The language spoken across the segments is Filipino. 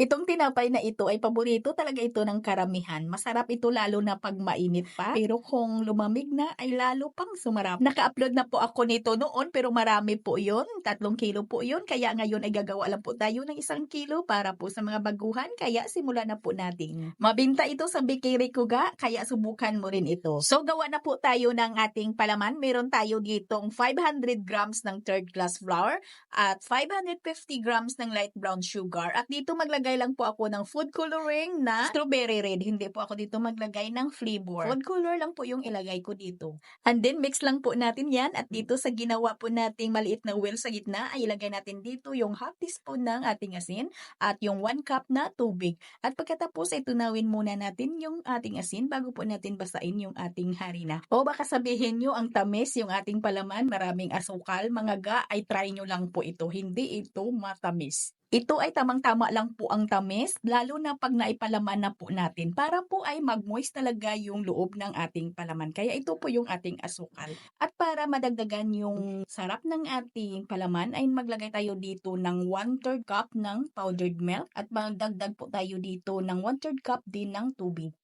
Itong tinapay na ito ay paborito talaga ito ng karamihan. Masarap ito lalo na pag mainit pa. Pero kung lumamig na ay lalo pang sumarap. Naka-upload na po ako nito noon pero marami po yun. Tatlong kilo po yun. Kaya ngayon ay gagawa lang po tayo ng isang kilo para po sa mga baguhan. Kaya simula na po natin. Mabinta ito sa Bikiri Kuga kaya subukan mo rin ito. So gawa na po tayo ng ating palaman. Meron tayo ditong 500 grams ng third class flour at 550 grams ng light brown sugar. At dito maglagay lang po ako ng food coloring na strawberry red. Hindi po ako dito maglagay ng flavor. Food color lang po yung ilagay ko dito. And then mix lang po natin yan. At dito sa ginawa po nating maliit na wheel sa gitna ay ilagay natin dito yung half teaspoon ng ating asin at yung 1 cup na tubig. At pagkatapos ay tunawin muna natin yung ating asin bago po natin basain yung ating harina. O baka sabihin nyo ang tamis yung ating palaman, maraming asukal, mga ga, ay try nyo lang po ito. Hindi ito matamis. Ito ay tamang-tama lang po ang tamis, lalo na pag naipalaman na po natin para po ay mag-moist talaga yung loob ng ating palaman. Kaya ito po yung ating asukal. At para madagdagan yung sarap ng ating palaman ay maglagay tayo dito ng 1 3 cup ng powdered milk at magdagdag po tayo dito ng 1 3 cup din ng tubig.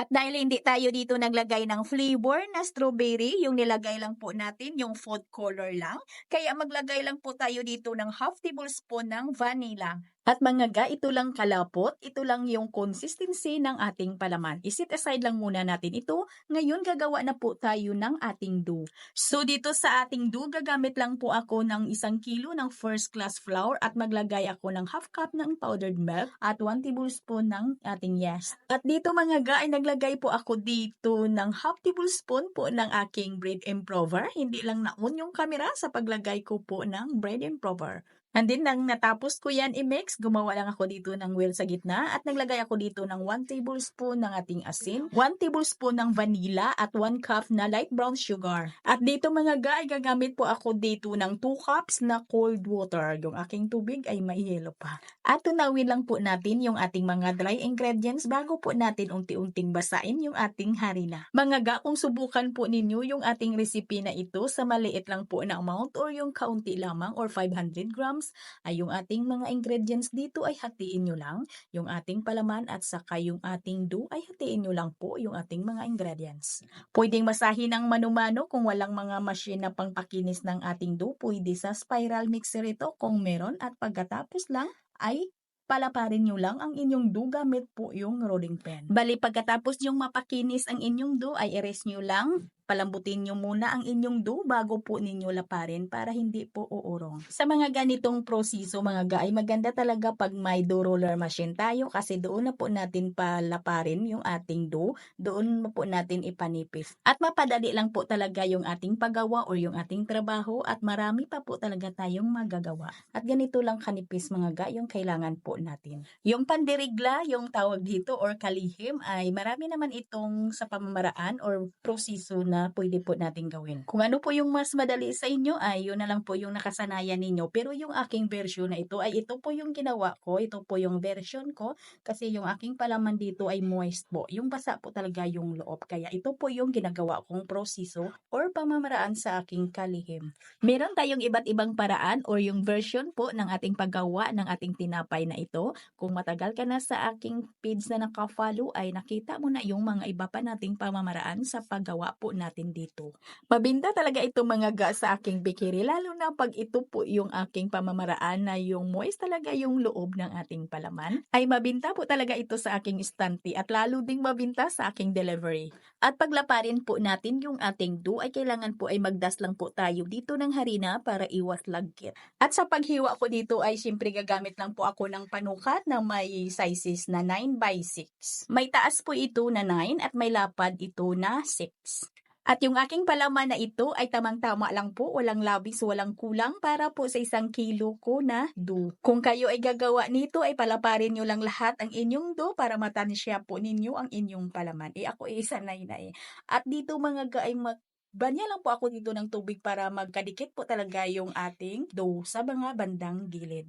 At dahil hindi tayo dito naglagay ng flavor na strawberry, yung nilagay lang po natin yung food color lang. Kaya maglagay lang po tayo dito ng half tablespoon ng vanilla. At mga ga, ito lang kalapot, ito lang yung consistency ng ating palaman. Isit aside lang muna natin ito. Ngayon gagawa na po tayo ng ating dough. So dito sa ating dough, gagamit lang po ako ng isang kilo ng first class flour at maglagay ako ng half cup ng powdered milk at 1 tablespoon ng ating yeast. At dito mga ga, ay naglagay po ako dito ng half tablespoon po ng aking bread improver. Hindi lang naon yung camera sa paglagay ko po ng bread improver. And then, nang natapos ko yan i-mix, gumawa lang ako dito ng wheel sa gitna at naglagay ako dito ng 1 tablespoon ng ating asin, 1 tablespoon ng vanilla at 1 cup na light brown sugar. At dito mga guys, gagamit po ako dito ng 2 cups na cold water. Yung aking tubig ay maihilo pa. At tunawin lang po natin yung ating mga dry ingredients bago po natin unti-unting basain yung ating harina. Mga ga, kung subukan po ninyo yung ating recipe na ito sa maliit lang po na amount or yung kaunti lamang or 500 grams grams ay yung ating mga ingredients dito ay hatiin nyo lang. Yung ating palaman at saka yung ating dough ay hatiin nyo lang po yung ating mga ingredients. Pwedeng masahin ng manumano kung walang mga machine na pangpakinis ng ating dough. Pwede sa spiral mixer ito kung meron at pagkatapos lang ay palaparin nyo lang ang inyong dough gamit po yung rolling pin. Bali pagkatapos yung mapakinis ang inyong dough ay erase nyo lang palambutin nyo muna ang inyong dough bago po ninyo laparin para hindi po uurong. Sa mga ganitong proseso mga ga ay maganda talaga pag may dough roller machine tayo kasi doon na po natin palaparin yung ating dough, doon po natin ipanipis. At mapadali lang po talaga yung ating paggawa or yung ating trabaho at marami pa po talaga tayong magagawa. At ganito lang kanipis mga ga yung kailangan po natin. Yung pandirigla, yung tawag dito or kalihim ay marami naman itong sa pamamaraan or proseso na pwede po natin gawin. Kung ano po yung mas madali sa inyo ay yun na lang po yung nakasanayan ninyo. Pero yung aking version na ito ay ito po yung ginawa ko. Ito po yung version ko kasi yung aking palaman dito ay moist po. Yung basa po talaga yung loob. Kaya ito po yung ginagawa kong proseso or pamamaraan sa aking kalihim. Meron tayong iba't ibang paraan or yung version po ng ating paggawa ng ating tinapay na ito. Kung matagal ka na sa aking page na nakafollow ay nakita mo na yung mga iba pa nating pamamaraan sa paggawa po natin dito. Mabinta talaga itong mga ga sa aking bikiri, lalo na pag ito po yung aking pamamaraan na yung moist talaga yung loob ng ating palaman, ay mabinta po talaga ito sa aking stante at lalo ding mabinta sa aking delivery. At paglaparin po natin yung ating dough ay kailangan po ay magdas lang po tayo dito ng harina para iwas lagkit. At sa paghiwa ko dito ay siyempre gagamit lang po ako ng panukat na may sizes na 9 by 6. May taas po ito na 9 at may lapad ito na 6. At yung aking palaman na ito ay tamang-tama lang po, walang labis, walang kulang para po sa isang kilo ko na do. Kung kayo ay gagawa nito ay palaparin nyo lang lahat ang inyong do para matansya po ninyo ang inyong palaman. Eh ako eh sanay na eh. At dito mga ga ay mag Banya lang po ako dito ng tubig para magkadikit po talaga yung ating dough sa mga bandang gilid.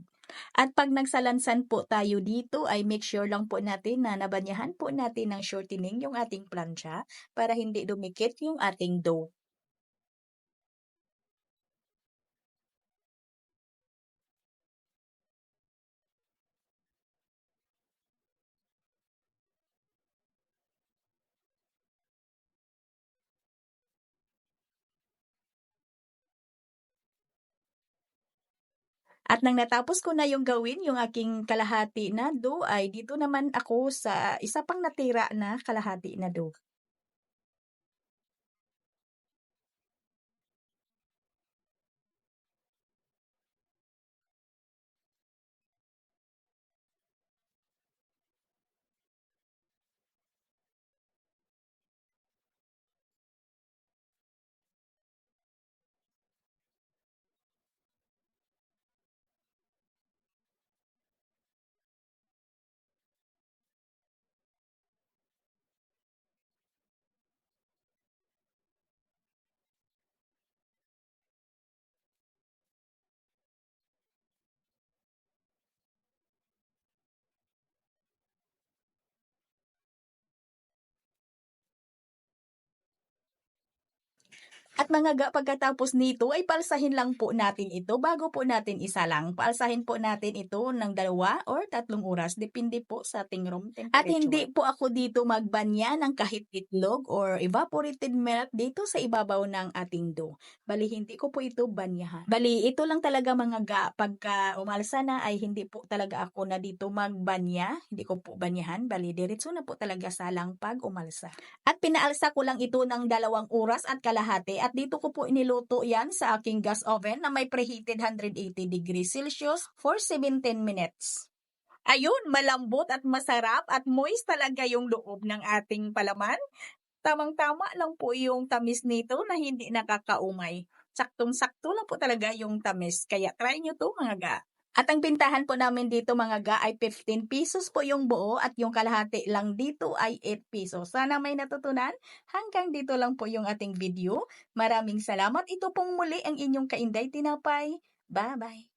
At pag nagsalansan po tayo dito ay make sure lang po natin na nabanyahan po natin ng shortening yung ating plancha para hindi dumikit yung ating dough. At nang natapos ko na yung gawin, yung aking kalahati na dough, ay dito naman ako sa isa pang natira na kalahati na dough. At mga ga, pagkatapos nito ay palsahin lang po natin ito bago po natin isalang. Paalsahin po natin ito ng dalawa or tatlong oras. Depende po sa ating room temperature. At hindi po ako dito magbanya ng kahit itlog or evaporated milk dito sa ibabaw ng ating dough. Bali, hindi ko po ito banyahan. Bali, ito lang talaga mga ga, pagka umalsa na ay hindi po talaga ako na dito magbanya. Hindi ko po banyahan. Bali, diretso na po talaga salang pag umalsa. At pinaalsa ko lang ito ng dalawang oras at kalahati at dito ko po iniluto yan sa aking gas oven na may preheated 180 degrees Celsius for 17 minutes. Ayun, malambot at masarap at moist talaga yung loob ng ating palaman. Tamang-tama lang po yung tamis nito na hindi nakakaumay. Saktong-sakto lang po talaga yung tamis. Kaya try nyo to mga ga. At ang bintahan po namin dito mga ga ay 15 pesos po yung buo at yung kalahati lang dito ay 8 pesos. Sana may natutunan. Hanggang dito lang po yung ating video. Maraming salamat. Ito pong muli ang inyong kainday tinapay. Bye-bye.